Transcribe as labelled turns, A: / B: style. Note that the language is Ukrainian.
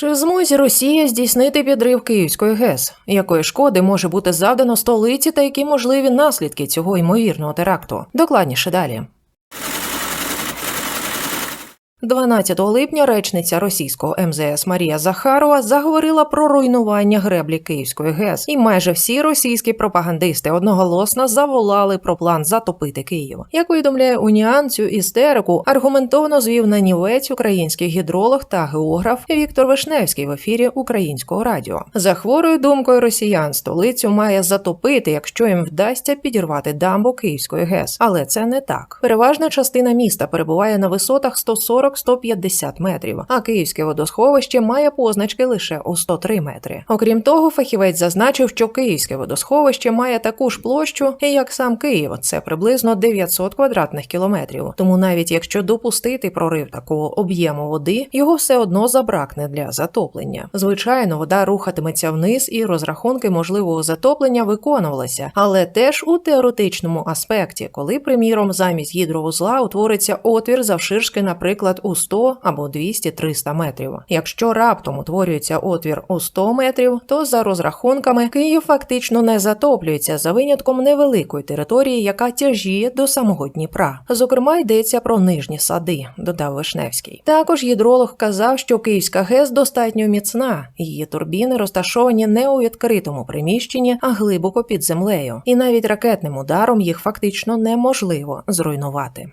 A: Чи зможе Росія здійснити підрив Київської ГЕС? Якої шкоди може бути завдано столиці та які можливі наслідки цього ймовірного теракту? Докладніше далі. 12 липня речниця російського МЗС Марія Захарова заговорила про руйнування греблі Київської ГЕС, і майже всі російські пропагандисти одноголосно заволали про план затопити Київ. Як повідомляє Уніан, цю істерику аргументовано звів на нівець український гідролог та географ Віктор Вишневський в ефірі українського радіо. За хворою думкою росіян столицю має затопити, якщо їм вдасться підірвати дамбу Київської ГЕС. Але це не так. Переважна частина міста перебуває на висотах 140 140-150 метрів, а київське водосховище має позначки лише у 103 метри. Окрім того, фахівець зазначив, що київське водосховище має таку ж площу, як сам Київ, це приблизно 900 квадратних кілометрів. Тому навіть якщо допустити прорив такого об'єму води, його все одно забракне для затоплення. Звичайно, вода рухатиметься вниз, і розрахунки можливого затоплення виконувалися, але теж у теоретичному аспекті, коли, приміром, замість гідровузла утвориться отвір завширшки, наприклад, у 100 або 200-300 метрів. Якщо раптом утворюється отвір у 100 метрів, то за розрахунками Київ фактично не затоплюється за винятком невеликої території, яка тяжіє до самого Дніпра. Зокрема, йдеться про нижні сади, додав Вишневський. Також гідролог вказав, що Київська ГЕС достатньо міцна, її турбіни розташовані не у відкритому приміщенні, а глибоко під землею, і навіть ракетним ударом їх фактично неможливо зруйнувати.